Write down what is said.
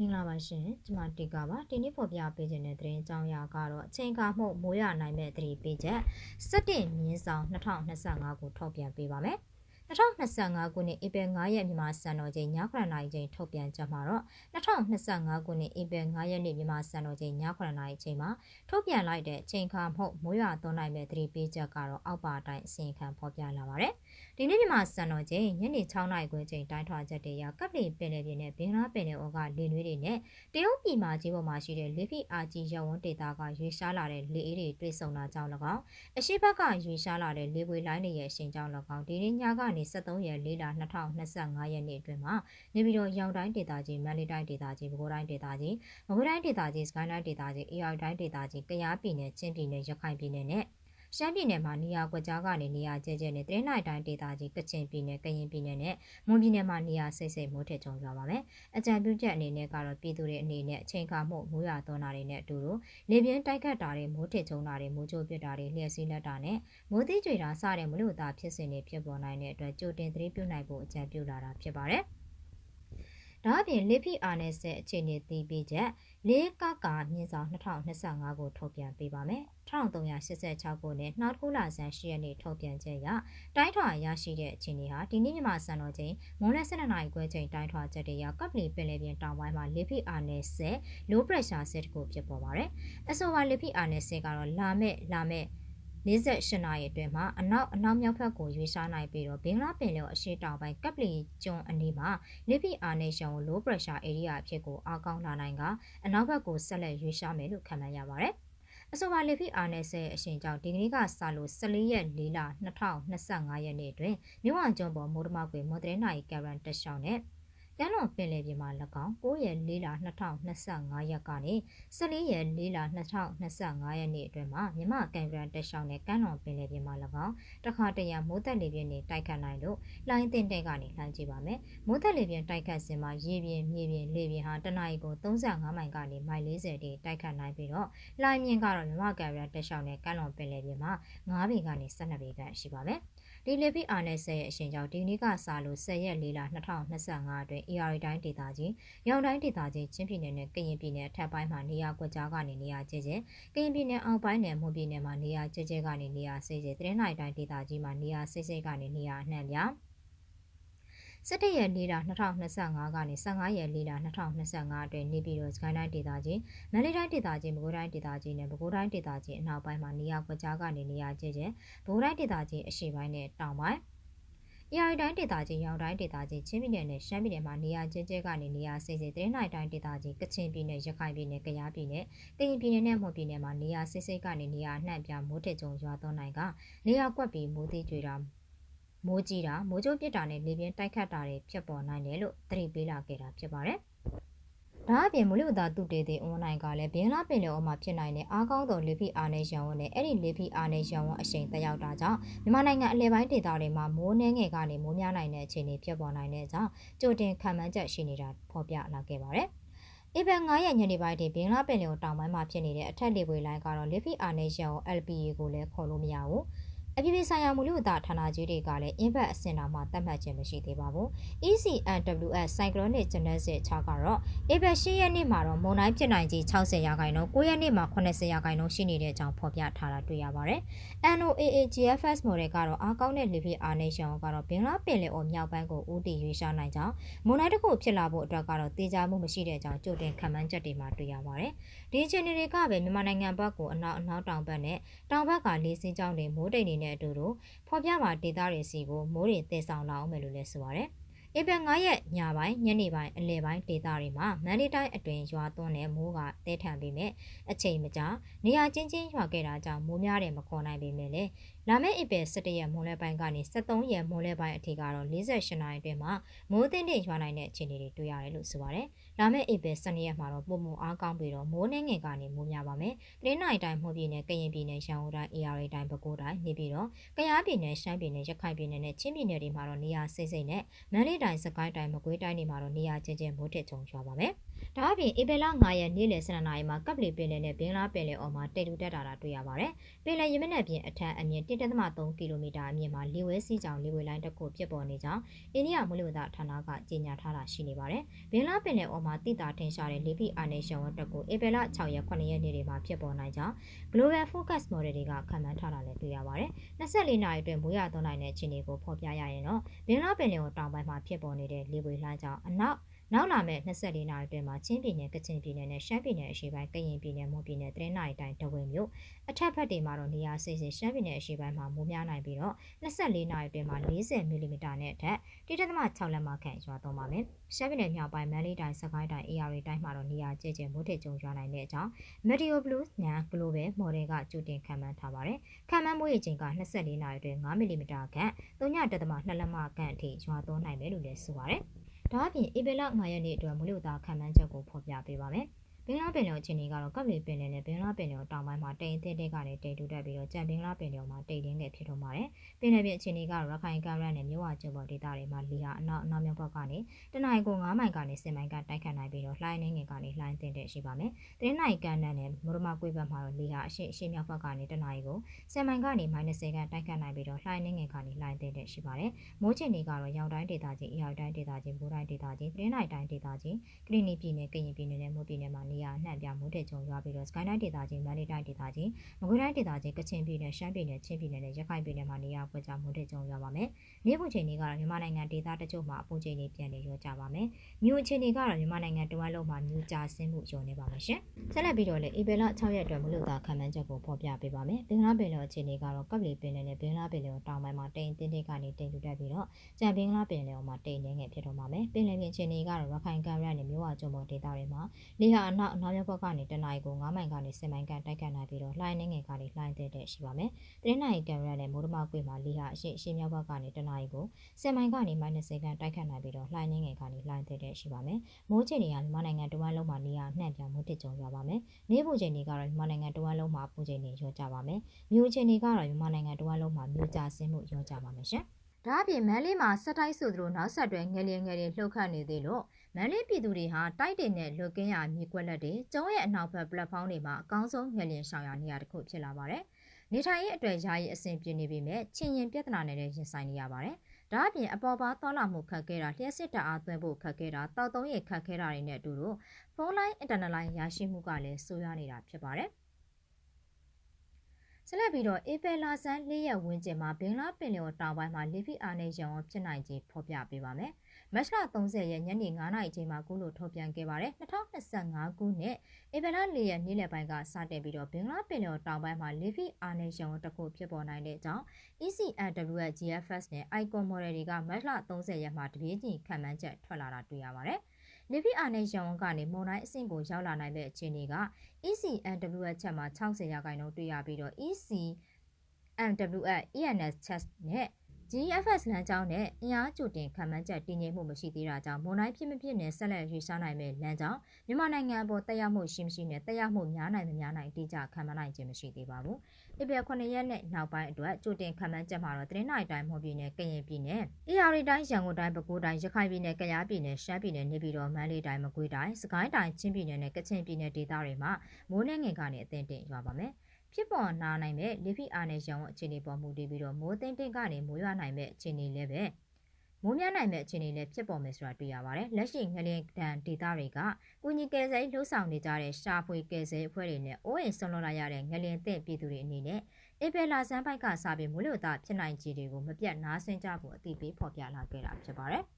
မင်္ဂလာပါရှင်ကျမတီကပါဒီနေ့ဖော်ပြပေးခြင်းတဲ့သတင်းအကြောင်းအရာကတော့အချိန်ကာမှုမိုးရနိုင်မဲ့သတင်းပေးချက်17မြင်းဆောင်2025ကိုထုတ်ပြန်ပေးပါမယ်2025ခုနှစ်ဧပြီ9ရက်မြန်မာစံတော်ချိန်ည9:00နာရီချိန်ထုတ်ပြန်ချက်မှာတော့2025ခုနှစ်ဧပြီ9ရက်နေ့မြန်မာစံတော်ချိန်ည9:00နာရီချိန်မှာထုတ်ပြန်လိုက်တဲ့ချိန်ခါမှုမိုးရွာသွန်းနိုင်မဲ့သတိပေးချက်ကတော့အောက်ပါအတိုင်းအစီရင်ခံဖော်ပြလာပါတယ်။ ဒီနေ့မြန်မာစံတော်ချိန်ညနေ6:00နာရီခွဲချိန်တိုင်းထွာချက်တွေရကပ်လီပင်လယ်ပြင်နဲ့ဘင်္ဂလားပင်လယ်အော်ကလေနွေးတွေနဲ့တရုတ်ပြည်မှာကြီးပေါ်မှာရှိတဲ့လေဖိအားကြီးရဝန်းဒေတာကရွေရှားလာတဲ့လေအေးတွေတွေ့ဆုံတာကြောင့်၎င်းအရှိဘက်ကရွေရှားလာတဲ့လေပွေလိုင်းတွေရဲ့ရှင်ကြောင့်၎င်းဒီနေ့ညကနေ73ရက်4လ2025ရက်နေ့အတွင်းမှာနေပြည်တော်ရောင်တိုင်းဒေသကြီးမန္တလေးတိုင်းဒေသကြီးပဲခူးတိုင်းဒေသကြီးမကွေးတိုင်းဒေသကြီးစကိုင်းတိုင်းဒေသကြီးအေရတိုင်းဒေသကြီးကယားပြည်နယ်ချင်းပြည်နယ်ရခိုင်ပြည်နယ်နဲ့ ရှမ်းပြည်နယ်မှာနေရာကွက်ကြားကနေနေရာကျဲကျဲနဲ့တရင်နိုင်တိုင်းဒေသကြီးကချင်ပြည်နယ်ကရင်ပြည်နယ်နဲ့မွန်ပြည်နယ်မှာနေရာစိတ်စိတ်မိုးထစ်ကြုံကြပါမယ်။အကြံပြုချက်အနေနဲ့ကတော့ပြည်သူတွေအနေနဲ့အချိန်ခါမှုမိုးရွာသွန်းတာတွေနဲ့အတူတူလေပြင်းတိုက်ခတ်တာတွေမိုးထစ်ကြုံတာတွေမိုးကြိုးပစ်တာတွေလျှက်စီးလက်တာနဲ့မိုးသီးကြွေတာစတဲ့မလို့သားဖြစ်စဉ်တွေဖြစ်ပေါ်နိုင်တဲ့အတွက်ကြိုတင်သတိပြုနိုင်ဖို့အကြံပြုလာတာဖြစ်ပါတယ်။ဒါအပြင်လက်ဖိအားနဲ့ဆက်အခြေအနေသိပြီးချက်လေးကကမြင်းဆောင်2025ကိုထုတ်ပြန်ပေးပါမယ် 1386ခုနဲ့နောက်တစ်ခုလဆန်း10ရက်နေ့ထုတ်ပြန်ချက်ရတိုင်းထွာရရှိတဲ့အခြေအနေဟာဒီနေ့မြန်မာစံတော်ချိန်မွန်းလ12နာရီခွဲချိန်တိုင်းထွာချက်တွေရကပ်ပလီပင်လယ်ပြင်တောင်ပိုင်းမှာလက်ဖိအားနဲ့ဆက် low pressure ဆက်တခုဖြစ်ပေါ်ပါတယ်အဆိုပါလက်ဖိအားနဲ့ဆက်ကတော့လာမဲ့လာမဲ့48နာရီအတွင်းမှာအနောက်အနောက်မြောက်ဘက်ကိုရွေးရှားနိုင်ပြီးတော့ဘင်္ဂလားပင်လယ်အရှေ့တောင်ပိုင်းကပ်ပလီကျွန်းအနီးမှာလိဖိအာနေရှန်ကို low pressure area အဖြစ်ကိုအားကောင်းလာနိုင်ကအနောက်ဘက်ကိုဆက်လက်ရွေးရှားမယ်လို့ခန့်မှန်းရပါတယ်။ အဆိုပါလေဖိအာနယ်ဆဲအရှင်ကြောင့်ဒီကနေ့ကစလို့14ရက်4လ2025ရက်နေ့တွင်မြို့ဝကျွန်းပေါ်မိုးတမကွေမော်ဒရနိုင်ကရန်တက်ရှောင်းနဲ့ ကမ်းလွန်ပင်လယ်ပြင်မှာ၎င်း9ရက်4လ2025ရက်ကနေ14ရက်4လ2025ရက်နေ့အတွင်းမှာမြမကန်ဂရန်တက်ရှောင်းနဲ့ကမ်းလွန်ပင်လယ်ပြင်မှာ၎င်းတခါတရံမိုးသက်လေပြင်းတွေတိုက်ခတ်နိုင်လို့လိုင်းတင်တဲ့ကနေလှမ်းကြည့်ပါမယ်။မိုးသက်လေပြင်းတိုက်ခတ်စဉ်မှာရေပြင်မြေပြင်လေပြင်ဟာတနအီကို35မိုင်ကနေမိုင်40တိတိုက်ခတ်နိုင်ပြီးတော့လိုင်းမြင့်ကတော့မြမကန်ဂရန်တက်ရှောင်းနဲ့ကမ်းလွန်ပင်လယ်ပြင်မှာ9ပေကနေ12ပေခန့်ရှိပါမယ်။ ဒီလေဖိအာနယ်ဆက်ရဲ့အရှင်ကြောင့်ဒီနေ့ကစလို့10ရက်4လ2025အတွင်း AR တိုင်းဒေသကြီးရောင်တိုင်းဒေသကြီးချင်းပြည်နယ်နဲ့ကရင်ပြည်နယ်အထက်ပိုင်းမှာနေရာကွက်ကြားကနေနေရာကျဲကျဲကရင်ပြည်နယ်အောက်ပိုင်းနဲ့မွန်ပြည်နယ်မှာနေရာကျဲကျဲကနေနေရာဆေးကျဲတရင်နိုင်တိုင်းဒေသကြီးမှာနေရာဆေးဆေးကနေနေရာအနှံ့ပြ 17ရက်နေ့တာ2025ကနေ15ရက်နေ့တာ2025အတွင်းနေပြည်တော်စကိုင်းတိုင်းဒေသကြီးမန္တလေးတိုင်းဒေသကြီးမကွေးတိုင်းဒေသကြီးနဲ့ပဲခူးတိုင်းဒေသကြီးအနောက်ပိုင်းမှာနေရာကွက်ကြားကနေနေရာကျကျပဲခူးတိုင်းဒေသကြီးအရှေ့ပိုင်းနဲ့တောင်ပိုင်း။အေရီတိုင်းဒေသကြီးရောင်တိုင်းဒေသကြီးချင်းပြည်နယ်နဲ့ရှမ်းပြည်နယ်မှာနေရာကျဲကျဲကနေနေရာစိစိတရင်နိုင်တိုင်းဒေသကြီးကချင်ပြည်နယ်ရခိုင်ပြည်နယ်ကယားပြည်နယ်ကရင်ပြည်နယ်နဲ့မွန်ပြည်နယ်မှာနေရာစိစိကနေနေရာအနှံ့ပြမိုးထစ်ကြုံရွာသွန်းနိုင်ကနေရာကွက်ပြီးမိုးသေးကြွေတာ မိုးကြီးတာမိုးကြိုးပစ်တာနဲ့လေပြင်းတိုက်ခတ်တာတွေဖြစ်ပေါ်နိုင်တယ်လို့သတိပေးလာခဲ့တာဖြစ်ပါတယ်။ဒါအပြင်မလူသားသူတေသေးအွန်လိုင်းကလည်းဘင်္ဂလားပင်လယ်အော်မှာဖြစ်နိုင်တဲ့အားကောင်းသောလေဖိအားနဲ့ရန်ဝန်နဲ့အဲ့ဒီလေဖိအားနဲ့ရန်ဝန်အရှိန်တက်ရောက်တာကြောင့်မြန်မာနိုင်ငံအလဲပိုင်းဒေသတွေမှာမိုးနှဲငယ်ကနေမိုးများနိုင်တဲ့အခြေအနေဖြစ်ပေါ်နိုင်တဲ့ကြောင့်ကြိုတင်ခံမှန်းချက်ရှိနေတာဖော်ပြလာခဲ့ပါတယ်။ဧပြီ9ရက်ညနေပိုင်းတွင်ဘင်္ဂလားပင်လယ်တောင်ပိုင်းမှာဖြစ်နေတဲ့အထက်လေပွေလိုင်းကတော့လေဖိအာနေရှန်ကို LPA ကိုလည်းခေါ်လို့မရဘူး။ အပြည်ပြည်ဆိုင်ရာမူလဝတ္တဌာနကြီးတွေကလည်း impact အဆင့်တော်မှာသတ်မှတ်ခြင်းမရှိသေးပါဘူး။ ECNWS Cyclonic Genesis 6ကတော့ April 10ရက်နေ့မှာတော့မုန်တိုင်းဖြစ်နိုင်ခြေ60ရာခိုင်နှုန်း9ရက်နေ့မှာ80ရာခိုင်နှုန်းရှိနေတဲ့အကြောင်းဖော်ပြထားတာတွေ့ရပါတယ်။ NOAA GFS model ကတော့အားကောင်းတဲ့လေပြည့်အားနေရှောင်းကတော့ဘင်္ဂလားပင်လယ်အော်မြောက်ပိုင်းကိုဦးတည်ရွေးရှားနိုင်ကြောင်းမုန်တိုင်းတစ်ခုဖြစ်လာဖို့အတွက်ကတော့တေချာမှုမရှိတဲ့အကြောင်းကြိုတင်ခံမှန်းချက်တွေမှာတွေ့ရပါတယ်။ဒီအခြေအနေတွေကပဲမြန်မာနိုင်ငံဘက်ကိုအနောက်အနောက်တောင်ဘက်နဲ့တောင်ဘက်ကလေးစင်းကြောင်းတွေမိုးတိမ်တွေနဲ့အတူတူဖော်ပြမှာဒေသတွေစီကိုမိုးတွေတည်ဆောင်လာအောင်မယ်လို့လည်းဆိုပါတယ်။ဧပြီ9ရက်ညပိုင်းညနေပိုင်းအလယ်ပိုင်းဒေသတွေမှာမန္တလေးတိုင်းအတွင်းရွာသွန်းတဲ့မိုးကတဲထန်ပေမဲ့အချိန်မကြာနေရာချင်းချင်းရွာခဲ့တာကြောင့်မိုးများတယ်မခေါ်နိုင်ပေမဲ့လည်း လာမယ့်ဧပြီ17ရက်မွန်းလယ်ပိုင်းကနေ23ရက်မွန်းလယ်ပိုင်းအထိကတော့48နာရီအတွင်းမှာမိုးသင်းတဲ့ရွာနိုင်တဲ့အခြေအနေတွေတွေ့ရတယ်လို့ဆိုပါတယ်။လာမယ့်ဧပြီ12ရက်မှာတော့ပုံမှန်အားကောင်းပြီးတော့မိုးနှင်းငယ်ကနေမိုးများပါမယ်။တနင်္လာရီတိုင်းမှုပြည်နယ်ကရင်ပြည်နယ်ရန်ကုန်တိုင်း AR တိုင်းပဲခူးတိုင်းနေပြီးတော့ကယားပြည်နယ်ရှမ်းပြည်နယ်ရခိုင်ပြည်နယ်နဲ့ချင်းပြည်နယ်တွေမှာတော့နေရာစိမ့်စိမ့်နဲ့မန္တလေးတိုင်းစကိုင်းတိုင်းမကွေးတိုင်းတွေမှာတော့နေရာကျကျမိုးထစ်ကြုံရွာပါမယ်။ဒါအပြင်ဧပြီလ9ရက်နေ့လယ်12နာရီမှာကပ်ပလီပင်လယ်နဲ့ဘင်္ဂလားပင်လယ်အော်မှာတိတ်တူတက်တာတာတွေ့ရပါတယ်။ပင်လယ်ရမနဲ့ပြင်အထက်အမြင့်1.3ကီလိုမီတာအမြင့်မှာလေဝဲစီးကြောင်လေဝဲလိုင်းတစ်ခုဖြစ်ပေါ်နေကြောင်းအိန္ဒိယမိုးလေဝသဌာနကကြေညာထားတာရှိနေပါတယ်။ဘင်္ဂလားပင်လယ်အော်မှာတိတာထင်ရှားတဲ့လေဖိအာနေရှင်ဝတ်တက်ကိုဧပြီလ6ရက်9ရက်နေ့တွေမှာဖြစ်ပေါ်နိုင်ကြောင်း Global Focus Model တွေကခန့်မှန်းထားတာလည်းတွေ့ရပါတယ်။24နာရီအတွင်းမိုးရွာသွန်းနိုင်တဲ့အခြေအနေကိုဖော်ပြရရင်တော့ဘင်္ဂလားပင်လယ်အော်တောင်ပိုင်းမှာဖြစ်ပေါ်နေတဲ့လေဝဲလိုင်းကြောင့်အနောက် နောက်လာမယ့်24နာရီအတွင်းမှာချင်းပြည်နယ်ကချင်ပြည်နယ်နဲ့ရှမ်းပြည်နယ်အရှေ့ပိုင်းကရင်ပြည်နယ်မွန်ပြည်နယ်တရင်းနိုင်တိုင်းတဝင်းမြို့အထက်ဘက်တွေမှာတော့နေရာစိတ်စိတ်ရှမ်းပြည်နယ်အရှေ့ပိုင်းမှာမိုးများနိုင်ပြီးတော့24နာရီအတွင်းမှာ40မီလီမီတာနဲ့အထက်1.6လက်မခန့်ရွာသွန်းပါမယ်ရှမ်းပြည်နယ်မြောက်ပိုင်းမန္တလေးတိုင်းစကိုင်းတိုင်း AR တိုင်းမှာတော့နေရာကျကျမိုးထစ်ကြုံရွာနိုင်တဲ့အကြောင်း Meteo Blues ညာ Global Model ကကြိုတင်ခန့်မှန်းထားပါတယ်ခန့်မှန်းမိုးရေချိန်က24နာရီအတွင်း5မီလီမီတာခန့်3.2လက်မခန့်အထိရွာသွန်းနိုင်မယ်လို့လည်းဆိုပါတယ် ဒါအပြင်ဧပြီလ9ရက်နေ့အတွက်မလို့သားခံမှန်းချက်ကိုဖော်ပြပေးပါမယ်။ ဘင်္ဂလားပင်လယ်အခြေအနေကတော့ကပ်လီပင်လယ်နဲ့ဘင်္ဂလားပင်လယ်တောင်ပိုင်းမှာတိမ်အသေးသေးကနေတိမ်တူတက်ပြီးတော့ကြံဘင်္ဂလားပင်လယ်မှာတိမ်တင်းငယ်ဖြစ်တော့ပါတယ်။ပင်လယ်ပြင်အခြေအနေကတော့ရခိုင်ကမ်းရိုးနဲ့မြဝကျွန်းပေါ်ဒေသတွေမှာလီဟာအနောက်အနောက်မြောက်ဘက်ကနေတနင်္ဂနွေကို9မိုင်ကနေ10မိုင်ကတိုက်ခတ်နိုင်ပြီးတော့လှိုင်းနေငယ်ကနေလှိုင်းတင်တဲ့ရှိပါမယ်။တင်းနိုင်ကန်နဲ့မရမကွေးဘက်မှာတော့လီဟာအရှိအရှိမြောက်ဘက်ကနေတနင်္ဂနွေကို10မိုင်ကနေ -10 ကတိုက်ခတ်နိုင်ပြီးတော့လှိုင်းနေငယ်ကနေလှိုင်းတင်တဲ့ရှိပါတယ်။မိုးချိန်တွေကတော့ရောင်တိုင်းဒေသကြီးအရောက်တိုင်းဒေသကြီးဘူတိုင်းဒေသကြီးတင်းနိုင်တိုင်းဒေသကြီးကရင်ပြည်နယ်ကရင်ပြည်နယ်နဲ့မိုးပြည်နယ်မှာနေရာအနှံ့ပြမိုးတဲ့ကြုံရွာပြီးတော့စကိုင်းတိုင်းဒေသကြီးမန္တလေးတိုင်းဒေသကြီးမကွေးတိုင်းဒေသကြီးကချင်ပြည်နယ်ရှမ်းပြည်နယ်ချင်းပြည်နယ်နဲ့ရခိုင်ပြည်နယ်မှာနေရာကွက်ကြားမိုးတဲ့ကြုံရွာပါမယ်။မြို့ပူချိန်တွေကတော့မြန်မာနိုင်ငံဒေသတချို့မှာအပူချိန်တွေပြန်လည်ရောကြပါမယ်။မြို့ချိန်တွေကတော့မြန်မာနိုင်ငံတဝန်းလုံးမှာမြို့ကြားဆင်းမှုကျော်နေပါမယ်ရှင်။ဆက်လက်ပြီးတော့လေဧပြီလ6ရက်အတွက်မလို့သာခံမှန်းချက်ကိုဖော်ပြပေးပါမယ်။ဘင်္ဂလားပင်လယ်အခြေအနေကတော့ကပ်လီပင်လယ်နဲ့ဘင်္ဂလားပင်လယ်တောင်ပိုင်းမှာတိမ်တင်းတင်းကနေတိမ်တူတက်ပြီးတော့ကြံဘင်္ဂလားပင်လယ်မှာတိမ်နေငယ်ဖြစ်တော့ပါမယ်။ပင်လယ်ပြင်အခြေအနေကတော့ရခိုင်ကမ်းရိုးနဲ့မြို့ဝကျွန်းပေါ်ဒေသတွေမှာလေဟာအနောက်အနောက်မြောက်ဘက်ကနေတနအီကို9မိုင်ကနေ10မိုင်ကန်တိုက်ခတ်နိုင်ပြီးတော့လှိုင်းနေငယ်ကနေလှိုင်းတဲ့တဲ့ရှိပါမယ်။တရင်းနိုင်ကင်မရာနဲ့မိုးဒမကွေမှာလေဟာအရှိအရှိမြောက်ဘက်ကနေတနအီကို10မိုင်ကနေ -10 ကန်တိုက်ခတ်နိုင်ပြီးတော့လှိုင်းနေငယ်ကနေလှိုင်းတဲ့တဲ့ရှိပါမယ်။မိုးချိန်တွေကမြန်မာနိုင်ငံတဝန်းလုံးမှာနေရာနှံ့ပြမိုးတစ်ကြုံရွာပါမယ်။နေပူချိန်တွေကတော့မြန်မာနိုင်ငံတဝန်းလုံးမှာပူချိန်တွေရောကြပါမယ်။မြို့ချိန်တွေကတော့မြန်မာနိုင်ငံတဝန်းလုံးမှာမြို့ကြဆင်းမှုရောကြပါမယ်ရှင်။ဒါအပြင်မန်းလေးမှာဆက်တိုက်ဆိုသလိုနောက်ဆက်တွဲငလျင်ငလျင်လှုပ်ခတ်နေသေးလို့ မန်းလေးပြည်သူတွေဟာတိုက်တင်တဲ့လွတ်ကင်းရမြေကွက်လက်တွေကျုံးရဲ့အနောက်ဘက်ပလက်ဖောင်းတွေမှာအကောင်းဆုံးငလျင်ရှောင်ရနေရတစ်ခုဖြစ်လာပါတယ်။နေထိုင်ရေးအတွက်ယာယီအဆင်ပြေနေပေမဲ့ချင်းရင်ပြဿနာနဲ့ရင်ဆိုင်နေရပါတယ်။ဒါအပြင်အပေါ်ပါသွားလာမှုခက်ခဲတာလျှက်စစ်တအားသွင်းဖို့ခက်ခဲတာတောက်သုံးရခက်ခဲတာတွေနဲ့အတူတူဖုန်းလိုင်းအင်တာနက်လိုင်းရရှိမှုကလည်းဆိုးရွားနေတာဖြစ်ပါတယ်။ဆက်လက်ပြီးတော့အေဖယ်လာဆန်းလေးရက်ဝန်းကျင်မှာဘင်္ဂလားပင်လယ်တောင်ပိုင်းမှာလေဖိအားနဲ့ရောင်ဖြစ်နိုင်ခြင်းဖော်ပြပေးပါမယ်။ မတ်လ30ရက်ညနေ9:00နာရီချိန်မှာကုလို့ထုတ်ပြန်ခဲ့ပါတယ်။2025ခုနှစ်အေဖယ်လာလေးရက်နေ့လယ်ပိုင်းကစတင်ပြီးတော့ဘင်္ဂလားပင်လယ်တောင်ပိုင်းမှာလေဖိအားနဲ့ရောင်တစ်ခုဖြစ်ပေါ်နိုင်တဲ့အကြောင်း ECNW ရဲ့ GFS နဲ့ Icon Model တွေကမတ်လ30ရက်မှာတပြေးညီခံမှန်းချက်ထွက်လာတာတွေ့ရပါတယ်။လေဖိအာနဲ့ရောင်ကနေမုန်တိုင်းအဆင့်ကိုရောက်လာနိုင်တဲ့အခြေအနေက ECNW ချက်မှာ60ရာခိုင်နှုန်းတွေ့ရပြီးတော့ ECNW ENS test နဲ့ GFS လမ်းကြောင်းနဲ့အင်အားကြိုတင်ခံမှန်းချက်တည်ငြိမ်မှုမရှိသေးတာကြောင့်မွန်တိုင်းဖြစ်မဖြစ်နဲ့ဆက်လက်ရွေးရှားနိုင်မဲ့လမ်းကြောင်းမြန်မာနိုင်ငံအပေါ်တက်ရောက်မှုရှိမရှိနဲ့တက်ရောက်မှုများနိုင်မများနိုင်တိကျခံမှန်းနိုင်ခြင်းမရှိသေးပါဘူး။ဧပြီ9ရက်နဲ့နောက်ပိုင်းအတွက်ကြိုတင်ခံမှန်းချက်မှာတော့သတင်းနိုင်တိုင်းမှုပြည်နယ်ကရင်ပြည်နယ်၊အေရီတိုင်းရန်ကုန်တိုင်းပဲခူးတိုင်းရခိုင်ပြည်နယ်ကယားပြည်နယ်ရှမ်းပြည်နယ်နေပြည်တော်မန္တလေးတိုင်းမကွေးတိုင်းစကိုင်းတိုင်းချင်းပြည်နယ်နဲ့ကချင်ပြည်နယ်ဒေသတွေမှာမိုးနှင်းငင်ကနေအသင့်တင်ရွာပါမယ်။ ဖြစ်ပေါ်နာနိုင်မဲ့လေဖိအားနဲ့ရောင်အခြေအနေပေါ်မူတည်ပြီးတော့မိုးသိန်းသိန်းကနေမိုးရွာနိုင်မဲ့အခြေအနေလည်းပဲမိုးများနိုင်မဲ့အခြေအနေလည်းဖြစ်ပေါ်မယ်ဆိုတာတွေ့ရပါတယ်။လက်ရှိငလျင်တန်ဒေတာတွေကကုညီကယ်ဆယ်လှုပ်ဆောင်နေကြတဲ့ရှာဖွေကယ်ဆယ်အဖွဲ့တွေနဲ့အိုးအိမ်ဆွန်လွှတ်လိုက်ရတဲ့ငလျင်သင့်ပြည်သူတွေအနေနဲ့ဧပြီလဆန်းပိုက်ကစပြီးမိုးလေဝသဖြစ်နိုင်ခြေတွေကိုမပြတ်နားဆင်ကြဖို့အသိပေးဖော်ပြလာခဲ့တာဖြစ်ပါတယ်။